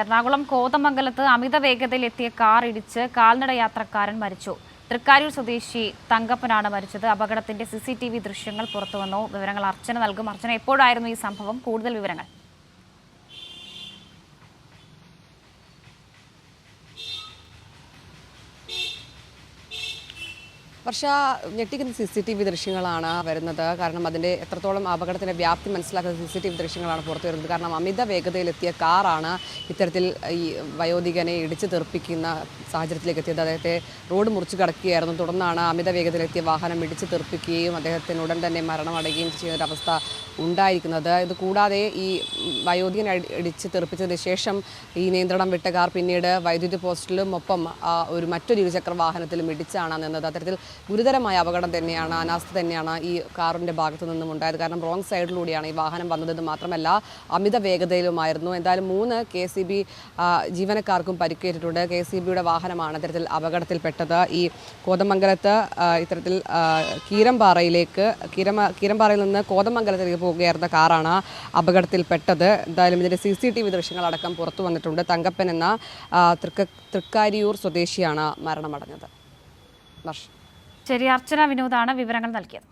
എറണാകുളം കോതമംഗലത്ത് അമിത വേഗതയിൽ എത്തിയ കാർ ഇടിച്ച് കാൽനട യാത്രക്കാരൻ മരിച്ചു. തൃക്കാരൂർ സ്വദേശി തങ്കപ്പനാണ് മരിച്ചത്. അപകടത്തിന്റെ സി ദൃശ്യങ്ങൾ പുറത്തുവന്നു. വിവരങ്ങൾ അർച്ചന നൽകും. അർച്ചന എപ്പോഴായിരുന്നു ഈ സംഭവം? കൂടുതൽ വിവരങ്ങൾ. വർഷ ഞെട്ടിക്കുന്ന സി സി ടി വി ദൃശ്യങ്ങളാണ് വരുന്നത്. കാരണം അതിന്റെ എത്രത്തോളം അപകടത്തിന്റെ വ്യാപ്തി മനസ്സിലാക്കുന്ന സി സി ടി വി ദൃശ്യങ്ങളാണ് പുറത്തു വരുന്നത്. കാരണം അമിത വേഗതയിലെത്തിയ കാറാണ് ഇത്തരത്തിൽ ഈ വയോധികനെ ഇടിച്ചു തെറിപ്പിക്കുന്ന സാഹചര്യത്തിലേക്ക് എത്തിയത്. അദ്ദേഹത്തെ റോഡ് മുറിച്ച് കടക്കുകയായിരുന്നു. തുടർന്നാണ് അമിത വേഗതയിലെത്തിയ വാഹനം ഇടിച്ചു തെറിപ്പിക്കുകയും അദ്ദേഹത്തിന് ഉടൻ തന്നെ മരണമടയുകയും ചെയ്യുന്ന ഒരു അവസ്ഥ ഉണ്ടായിരിക്കുന്നത്. ഇത് കൂടാതെ ഈ വയോധികനെ അടിച്ച് തെറിപ്പിച്ചതിന് ശേഷം ഈ നിയന്ത്രണം വിട്ട കാർ പിന്നീട് വൈദ്യുതി പോസ്റ്റിലും ഒപ്പം ഒരു മറ്റൊരു ഇരുചക്ര വാഹനത്തിലും ഇടിച്ചാണ് നിന്നത്. അത്തരത്തിൽ ഗുരുതരമായ അപകടം തന്നെയാണ് അനാസ്ഥ തന്നെയാണ് ഈ കാറിന്റെ ഭാഗത്തു നിന്നും ഉണ്ടായത്. കാരണം റോങ് സൈഡിലൂടെയാണ് ഈ വാഹനം വന്നതെന്ന് മാത്രമല്ല അമിത വേഗതയിലുമായിരുന്നു. എന്തായാലും മൂന്ന് കെ സി ബി ജീവനക്കാർക്കും പരിക്കേറ്റിട്ടുണ്ട്. കെ സി ബിയുടെ വാഹനമാണ് ഇത്തരത്തിൽ അപകടത്തിൽപ്പെട്ടത്. ഈ കോതമംഗലത്ത് ഇത്തരത്തിൽ കീരമ്പാറയിലേക്ക് കീരമ കീരമ്പാറയിൽ നിന്ന് കോതമംഗലത്തിലേക്ക് പോകുകയായിരുന്ന കാറാണ് അപകടത്തിൽപ്പെട്ടത്. എന്തായാലും ഇതിന്റെ സി സി ടി വി ദൃശ്യങ്ങളടക്കം പുറത്തു വന്നിട്ടുണ്ട്. തങ്കപ്പൻ എന്ന തൃക്ക തൃക്കാരിയൂർ സ്വദേശിയാണ് മരണമടഞ്ഞത്. ശരി അർച്ചന വിനോദാണ് വിവരങ്ങൾ നൽകിയത്.